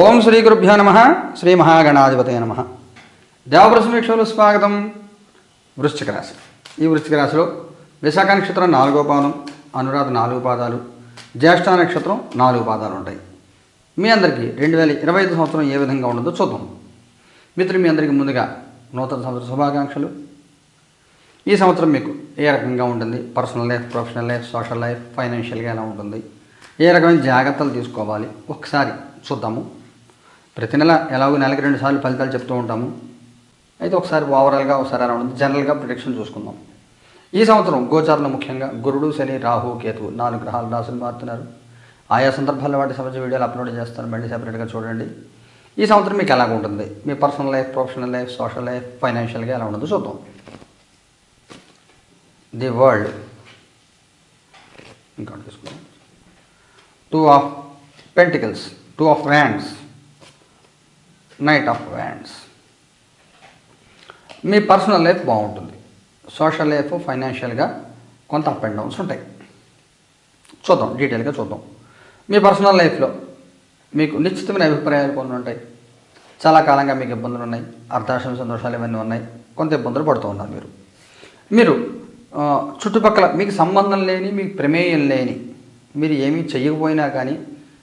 ఓం శ్రీ గురుభ్యో నమ శ్రీ మహాగణాధిపతయ నమ. దేవప్రసమీక్షలు స్వాగతం. వృశ్చిక రాశి. ఈ వృశ్చిక రాశిలో విశాఖ నక్షత్రం నాలుగో పాదం అనురాధ నాలుగు పాదాలు జ్యేష్ఠ నక్షత్రం నాలుగు పాదాలు ఉంటాయి. మీ అందరికీ రెండు వేల ఇరవై ఐదు సంవత్సరం ఏ విధంగా ఉండదో చూద్దాం. మిత్రులు మీ అందరికీ ముందుగా నూతన సంవత్సర శుభాకాంక్షలు. ఈ సంవత్సరం మీకు ఏ రకంగా ఉంటుంది? Personal life professional life social life ఫైనాన్షియల్గా ఎలా ఉంటుంది? ఏ రకమైన జాగ్రత్తలు తీసుకోవాలి? ఒకసారి చూద్దాము. ప్రతి నెల ఎలాగో నెలకి రెండు సార్లు ఫలితాలు చెప్తూ ఉంటాము. అయితే ఒకసారి ఓవరాల్గా ఒకసారి అలా ఉంటుంది జనరల్గా ప్రొడిక్షన్ చూసుకుందాం. ఈ సంవత్సరం గోచారంలో ముఖ్యంగా గురుడు శని రాహు కేతు నాలుగు గ్రహాలు రాసులు మారుతున్నారు. ఆయా సందర్భాల్లో వాటి సంబంధించిన వీడియోలు అప్లోడ్ చేస్తాను. బండి సెపరేట్గా చూడండి. ఈ సంవత్సరం మీకు ఎలాగ ఉంటుంది? మీ personal life professional life social life ఫైనాన్షియల్గా ఎలా ఉంటుందో చూద్దాం. The world. ఇంకా తీసుకుందాం two of pentacles two of wands knight of wands me personal life బాగుంటుంది. సోషల్ లైఫ్ ఫైనాన్షియల్గా కొంత అప్ అండ్ డౌన్స్ ఉంటాయి. చూద్దాం డీటెయిల్గా చూద్దాం. మీ పర్సనల్ లైఫ్లో మీకు నిశ్చితమైన అభిప్రాయాలు కొన్ని ఉంటాయి. చాలా కాలంగా మీకు ఇబ్బందులు ఉన్నాయి. అర్ధాశం సంతోషాలు ఇవన్నీ ఉన్నాయి. కొంత ఇబ్బందులు పడుతూ ఉన్నారు మీరు. మీరు చుట్టుపక్కల మీకు సంబంధం లేని మీకు ప్రమేయం లేని మీరు ఏమీ చేయకపోయినా కానీ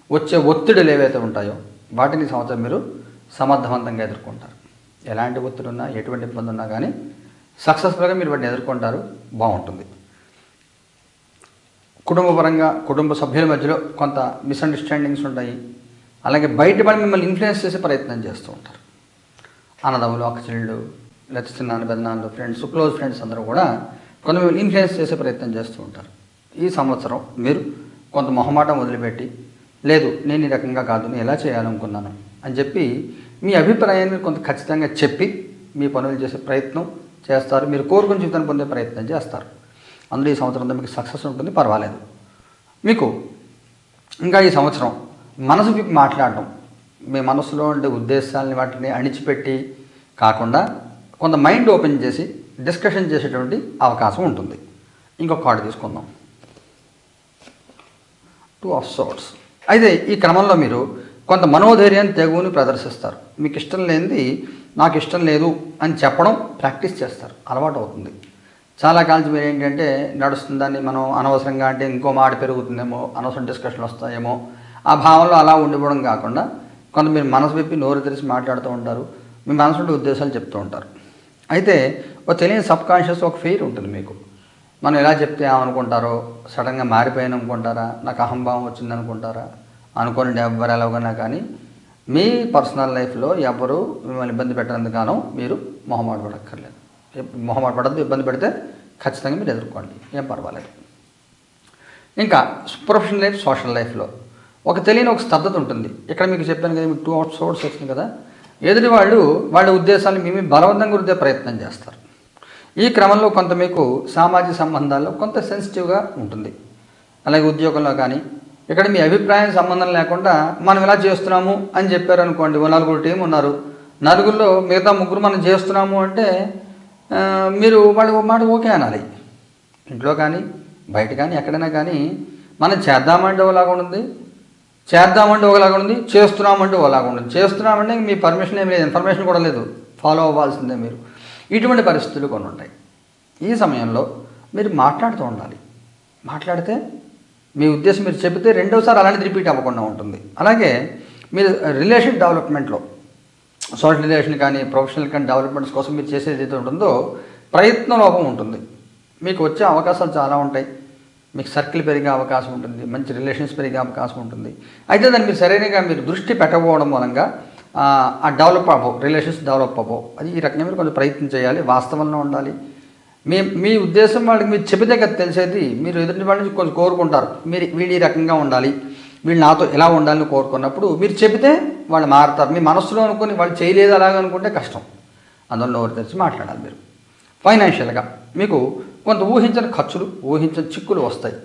వచ్చే ఒత్తిడులు ఏవైతే ఉంటాయో వాటిని సంవత్సరం మీరు సమర్థవంతంగా ఎదుర్కొంటారు. ఎలాంటి ఒత్తిడి ఉన్నా ఎటువంటి ఇబ్బంది ఉన్నా కానీ సక్సెస్ఫుల్గా మీరు వాటిని ఎదుర్కొంటారు. బాగుంటుంది. కుటుంబపరంగా కుటుంబ సభ్యుల మధ్యలో కొంత మిస్అండర్స్టాండింగ్స్ ఉంటాయి. అలాగే బయట పడి మిమ్మల్ని ఇన్ఫ్లుయెన్స్ చేసే ప్రయత్నం చేస్తూ ఉంటారు. అన్నదమ్ములు అక్కచెల్లెళ్ళు లేకపోతే చిన్నాన్న పెద్దనాన్నలు ఫ్రెండ్స్ క్లోజ్ ఫ్రెండ్స్ అందరూ కూడా కొంత మిమ్మల్ని ఇన్ఫ్లుయెన్స్ చేసే ప్రయత్నం చేస్తూ ఉంటారు. ఈ సంవత్సరం మీరు కొంత మొహమాటం వదిలిపెట్టి లేదు నేను ఈ రకంగా కాదు నేను ఎలా చేయాలనుకున్నాను? అని చెప్పి మీ అభిప్రాయాన్ని కొంత ఖచ్చితంగా చెప్పి మీ పనులు చేసే ప్రయత్నం చేస్తారు. మీరు కోరుకుని జీవితాన్ని పొందే ప్రయత్నం చేస్తారు. అందులో ఈ సంవత్సరంలో మీకు సక్సెస్ ఉంటుంది. పర్వాలేదు. మీకు ఇంకా ఈ సంవత్సరం మనసు మాట్లాడడం మీ మనసులో ఉండే ఉద్దేశాలని వాటిని అణిచిపెట్టి కాకుండా కొంత మైండ్ ఓపెన్ చేసి డిస్కషన్ చేసేటువంటి అవకాశం ఉంటుంది. ఇంకొక కార్డు తీసుకుందాం. టూ ఆఫ్ సోర్ట్స్ అయితే ఈ క్రమంలో మీరు కొంత మనోధైర్యాన్ని తెగువని ప్రదర్శిస్తారు. మీకు ఇష్టం లేనిది నాకు ఇష్టం లేదు అని చెప్పడం ప్రాక్టీస్ చేస్తారు. అలవాటు అవుతుంది చాలా కాలం మీరు ఏంటంటే నడుస్తుందని మనం అనవసరంగా అంటే ఇంకో మాట పెరుగుతుందేమో అనవసరం డిస్కషన్లు వస్తాయేమో ఆ భావంలో అలా ఉండిపోవడం కాకుండా కొంత మీరు మనసు విప్పి నోరు తెరిచి మాట్లాడుతూ ఉంటారు. మీ మనసు ఉద్దేశాలు చెప్తూ ఉంటారు. అయితే ఒక తెలియని సబ్ కాన్షియస్ ఒక ఫెయిర్ ఉంటుంది మీకు. మనం ఎలా చెప్తే ఏమనుకుంటారో సడన్గా మారిపోయాను అనుకుంటారా నాకు అహంభావం వచ్చింది అనుకుంటారా అనుకోని ఎవరు ఎలాగైనా కానీ మీ పర్సనల్ లైఫ్లో ఎవరు మిమ్మల్ని ఇబ్బంది పెట్టడానికి మీరు మొహమాట పడక్కర్లేదు. మొహమాట పడద్దు ఇబ్బంది పెడితే ఖచ్చితంగా మీరు ఎదుర్కోండి. ఏం పర్వాలేదు. ఇంకా ప్రొఫెషనల్ లైఫ్ సోషల్ లైఫ్లో ఒక తెలియని ఒక స్తబ్దత ఉంటుంది. ఇక్కడ మీకు చెప్పాను కదా మీకు టూ అవుట్ సోర్స్ వచ్చింది కదా. ఎదుటి వాళ్ళు వాళ్ళ ఉద్దేశాన్ని మేము బలవంతంగా రుద్దే ప్రయత్నం చేస్తారు. ఈ క్రమంలో కొంత మీకు సామాజిక సంబంధాల్లో కొంత సెన్సిటివ్గా ఉంటుంది. అలాగే ఉద్యోగంలో కానీ ఇక్కడ మీ అభిప్రాయం సంబంధం లేకుండా మనం ఇలా చేస్తున్నాము అని చెప్పారు అనుకోండి ఓ నలుగురు టీం ఉన్నారు. నలుగురిలో మిగతా ముగ్గురు మనం చేస్తున్నాము అంటే మీరు వాళ్ళు ఒక మాట ఓకే అనాలి. ఇంట్లో కానీ బయట కానీ ఎక్కడైనా కానీ మనం చేద్దామంటే ఒకలాగా ఉంటుంది చేద్దామంటే ఒకలాగా ఉంది చేస్తున్నామంటే ఒకలాగా ఉంటుంది. చేస్తున్నామంటే మీ పర్మిషన్ ఏం లేదు ఇన్ఫర్మేషన్ కూడా లేదు. ఫాలో అవ్వాల్సిందే మీరు. ఇటువంటి పరిస్థితులు కొన్ని ఉంటాయి. ఈ సమయంలో మీరు మాట్లాడుతూ ఉండాలి. మాట్లాడితే మీ ఉద్దేశం మీరు చెబితే రెండోసారి అలాంటిది రిపీట్ అవ్వకుండా ఉంటుంది. అలాగే మీరు రిలేషన్ డెవలప్మెంట్లో సోషల్ రిలేషన్ కానీ ప్రొఫెషనల్ కానీ డెవలప్మెంట్స్ కోసం మీరు చేసేది ఏదైతే ఉంటుందో ప్రయత్న లోపం ఉంటుంది. మీకు వచ్చే అవకాశాలు చాలా ఉంటాయి. మీకు సర్కిల్ పెరిగే అవకాశం ఉంటుంది మంచి రిలేషన్స్ పెరిగే అవకాశం ఉంటుంది. అయితే దాన్ని మీరు సరైనగా మీరు దృష్టి పెట్టకపోవడం మూలంగా ఆ, డెవలప్ అవ్వవు రిలేషన్స్ డెవలప్ అవ్వవు. అది ఈ రకంగా మీరు కొంచెం ప్రయత్నం చేయాలి వాస్తవంలో ఉండాలి. మీ మీ ఉద్దేశం వాళ్ళకి మీరు చెబితే కదా తెలిసేది మీరు ఎదుటి వాళ్ళ నుంచి కొంచెం కోరుకుంటారు. మీరు వీళ్ళు ఈ రకంగా ఉండాలి వీళ్ళు నాతో ఎలా ఉండాలని కోరుకున్నప్పుడు మీరు చెబితే వాళ్ళు మారుతారు. మీ మనసులో అనుకుని వాళ్ళు చేయలేదు అలాగనుకుంటే కష్టం. అందులో నోరు తెరిచి మాట్లాడాలి మీరు. ఫైనాన్షియల్గా మీకు కొంత ఊహించని ఖర్చులు ఊహించని చిక్కులు వస్తాయి.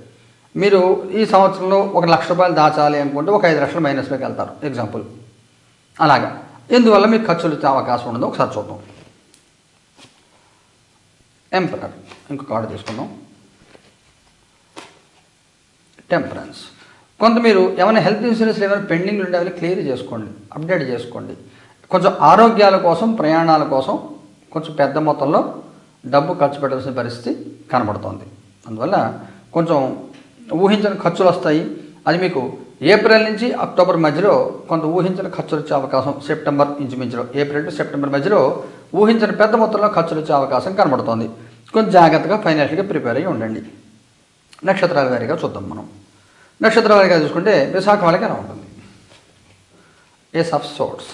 మీరు ఈ సంవత్సరంలో ఒక లక్ష రూపాయలు దాచాలి అనుకుంటే ఒక ఐదు లక్షలు మైనస్లోకి వెళ్తారు. ఎగ్జాంపుల్ అలాగా. ఎందువల్ల మీకు ఖర్చులు వచ్చే అవకాశం ఉండదు? ఒకసారి చూద్దాం. ఎంపరర్ ఇంకొక కార్డు తీసుకుందాం. టెంపరెన్స్ కొంత మీరు ఏమైనా హెల్త్ ఇన్సూరెన్స్లు ఏమైనా పెండింగ్లు ఉండే అవి క్లియర్ చేసుకోండి అప్డేట్ చేసుకోండి. కొంచెం ఆరోగ్యాల కోసం ప్రయాణాల కోసం కొంచెం పెద్ద మొత్తంలో డబ్బు ఖర్చు పెట్టాల్సిన పరిస్థితి కనబడుతోంది. అందువల్ల కొంచెం ఊహించని ఖర్చులు వస్తాయి. అది మీకు ఏప్రిల్ నుంచి అక్టోబర్ మధ్యలో కొంత ఊహించిన ఖర్చులు వచ్చే అవకాశం సెప్టెంబర్ ఇంచుమించులో. ఏప్రిల్ టు సెప్టెంబర్ మధ్యలో ఊహించిన పెద్ద మొత్తంలో ఖర్చులు వచ్చే అవకాశం కనబడుతోంది. కొంచెం జాగ్రత్తగా ఫైనాన్షియల్గా ప్రిపేర్ అయ్యి ఉండండి. నక్షత్రాల వారిగా చూద్దాం మనం. నక్షత్రాల వారిగా చూసుకుంటే విశాఖ వాళ్ళకి ఎలా ఉంటుంది? ఏస్ ఆఫ్ సోట్స్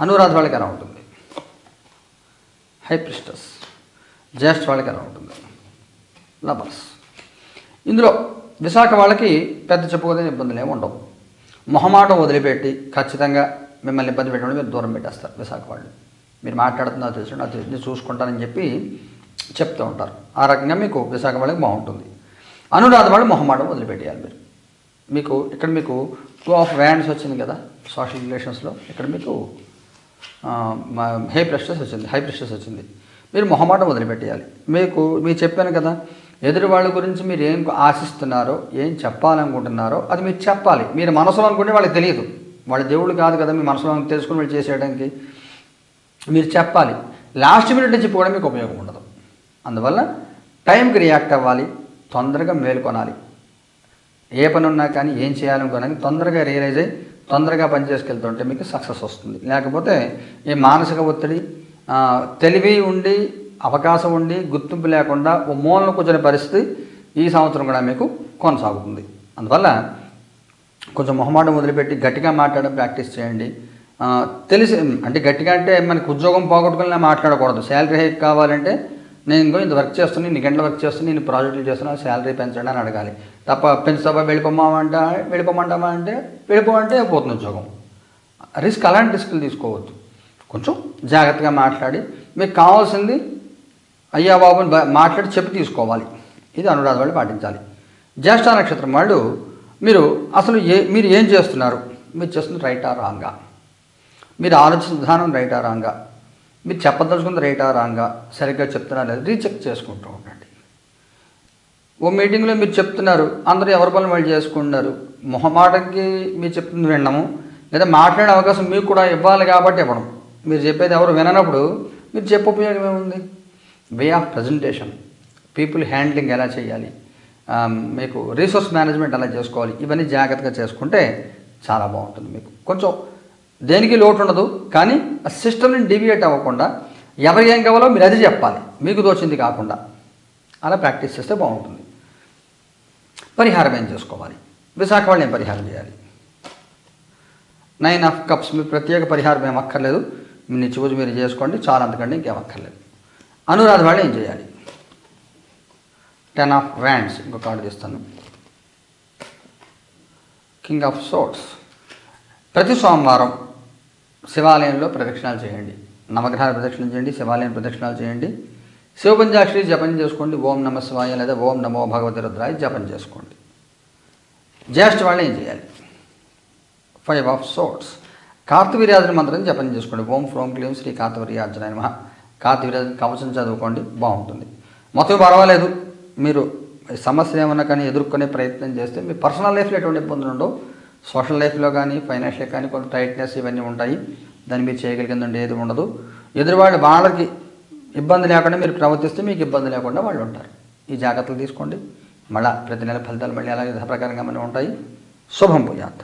అనురాధ వాళ్ళకి ఎలా ఉంటుంది? హైప్రిస్టస్ జ్యేష్ఠ వాళ్ళకి ఎలా ఉంటుంది? లబర్స్ ఇందులో విశాఖ వాళ్ళకి పెద్ద చెప్పుకోదైన ఇబ్బందులు ఏమి ఉండవు. మొహమాటం వదిలిపెట్టి ఖచ్చితంగా మిమ్మల్ని ఇబ్బంది పెట్టడం మీరు దూరం పెట్టేస్తారు విశాఖ వాళ్ళు. మీరు మాట్లాడుతున్నా తెలుసు నాకు చూసుకుంటానని చెప్పి చెప్తూ ఉంటారు. ఆ రకంగా మీకు విశాఖ వాళ్ళకి బాగుంటుంది. అనురాధ వాళ్ళు మొహమాటం వదిలిపెట్టేయాలి మీరు. మీకు ఇక్కడ మీకు టూ ఆఫ్ వ్యాండ్స్ వచ్చింది కదా సోషల్ రిలేషన్స్లో. ఇక్కడ మీకు హై ప్రెషర్స్ వచ్చింది హై ప్రెషర్స్ వచ్చింది. మీరు మొహమాటం వదిలిపెట్టేయాలి. మీకు మీరు చెప్పాను కదా ఎదురు వాళ్ళ గురించి మీరు ఏం ఆశిస్తున్నారో ఏం చెప్పాలనుకుంటున్నారో అది మీరు చెప్పాలి. మీరు మనసులో అనుకుంటే వాళ్ళకి తెలియదు. వాళ్ళ దేవుళ్ళు కాదు కదా మీ మనసులో తెలుసుకుని వాళ్ళు చేసేయడానికి. మీరు చెప్పాలి. లాస్ట్ మినిట్ చెప్పుకోవడం మీకు ఉపయోగం ఉండదు. అందువల్ల టైంకి రియాక్ట్ అవ్వాలి తొందరగా మేల్కొనాలి ఏ పని ఉన్నా కానీ ఏం చేయాలనుకోనని తొందరగా రియలైజ్ అయ్యి తొందరగా పని చేసుకెళ్తుంటే మీకు సక్సెస్ వస్తుంది. లేకపోతే ఈ మానసిక ఒత్తిడి తెలివి ఉండి అవకాశం ఉండి గుర్తింపు లేకుండా ఓ మూలను కూర్చునే పరిస్థితి ఈ సంవత్సరం కూడా మీకు కొనసాగుతుంది. అందువల్ల కొంచెం మొహమాటం వదిలిపెట్టి గట్టిగా మాట్లాడడం ప్రాక్టీస్ చేయండి. తెలిసి అంటే గట్టిగా అంటే మనకి ఉద్యోగం పోగొట్టుకుని మాట్లాడకూడదు. శాలరీ హైక్ కావాలంటే నేను ఇంకో ఇంత వర్క్ చేస్తున్నాను ఇన్ని గంటల వర్క్ చేస్తున్నాను నేను ప్రాజెక్టులు చేస్తున్నా శాలరీ పెంచండి అని అడగాలి. తప్ప పెంచుతావా వెళ్ళిపోమామంటా వెళ్ళిపోమంటావా అంటే వెళ్ళిపోమంటే పోతుంది ఉద్యోగం. రిస్క్ అలాంటి రిస్కులు తీసుకోవద్దు. కొంచెం జాగ్రత్తగా మాట్లాడి మీకు కావాల్సింది అయ్యా బాబుని మాట్లాడి చెప్పి తీసుకోవాలి. ఇది అనురాధ వాళ్ళు పాటించాలి. జ్యేష్ఠ నక్షత్రం వాళ్ళు మీరు అసలు ఏ మీరు ఏం చేస్తున్నారు? మీరు చేస్తుంది రైటా రాంగా? మీరు ఆలోచించిన విధానం రైటా రాంగా? మీరు చెప్పదలుచుకుంది రైటా రాంగా? సరిగ్గా చెప్తున్నారా లేదా? రీచెక్ చేసుకుంటూ ఉండండి. ఓ మీటింగ్లో మీరు చెప్తున్నారు అందరూ ఎవరి పనులు వాళ్ళు చేసుకుంటున్నారు. మొహమాటకి మీరు చెప్తుంది వినము లేదా మాట్లాడే అవకాశం మీకు కూడా ఇవ్వాలి కాబట్టి ఇవ్వడం. మీరు చెప్పేది ఎవరు విననప్పుడు మీరు చెప్పే ఉపయోగం ఏముంది? Way of presentation. People handling ఎలా చేయాలి? మీకు రీసోర్స్ మేనేజ్మెంట్ ఎలా చేసుకోవాలి? ఇవన్నీ జాగ్రత్తగా చేసుకుంటే చాలా బాగుంటుంది మీకు. కొంచెం దేనికి లోటు ఉండదు కానీ ఆ సిస్టమ్ని డివియేట్ అవ్వకుండా ఎవరికి ఏం కావాలో మీరు అది చెప్పాలి. మీకు దోచింది కాకుండా. అలా ప్రాక్టీస్ చేస్తే బాగుంటుంది. పరిహారం ఏం చేసుకోవాలి? విశాఖ వాళ్ళు ఏం పరిహారం చేయాలి? నైన్ ఆఫ్ కప్స్ మీ ప్రత్యేక పరిహారం ఏం అక్కర్లేదు. మీ నిత్యపూజ మీరు చేసుకోండి చాలా అంతకంటే ఇంకేం అక్కర్లేదు. అనురాధ వాళ్ళు ఏం చేయాలి? టెన్ ఆఫ్ వ్యాండ్స్ ఇంకో కార్డు తీస్తాను. కింగ్ ఆఫ్ సోట్స్ ప్రతి సోమవారం శివాలయంలో ప్రదక్షిణాలు చేయండి. నవగ్రహాల ప్రదక్షిణలు చేయండి శివాలయం ప్రదక్షిణాలు చేయండి. శివపంచాక్షరి జపం చేసుకోండి. ఓం నమ శివాయ లేదా ఓం నమో భగవతి రుద్రాయ జపం చేసుకోండి. జ్యేష్ఠ వాళ్ళు ఏం చేయాలి? ఫైవ్ ఆఫ్ సోట్స్ కార్తవీర్యాజన మంత్రం జపం చేసుకోండి. ఓం ఫ్రోం క్లీం శ్రీ కార్తవీర్యార్జున నమ. కార్తవీర్యాజన కవచం చదువుకోండి. బాగుంటుంది. మొత్తం పర్వాలేదు. మీరు సమస్య ఏమన్నా కానీ ఎదుర్కొనే ప్రయత్నం చేస్తే మీ పర్సనల్ లైఫ్లో ఎటువంటి ఇబ్బందులు ఉండవు. సోషల్ లైఫ్లో కానీ ఫైనాన్షియల్ కానీ కొంత టైట్నెస్ ఇవన్నీ ఉంటాయి. దాన్ని మీరు చేయగలిగిందండి ఏది ఉండదు. ఎదురువాళ్ళు వాళ్ళకి ఇబ్బంది లేకుండా మీరు ప్రవర్తిస్తే మీకు ఇబ్బంది లేకుండా వాళ్ళు ఉంటారు. ఈ జాగ్రత్తలు తీసుకోండి. మళ్ళా ప్రతి నెల ఫలితాలు మళ్ళీ అలాగే ప్రకారంగా మనం ఉంటాయి. శుభం పోయాత్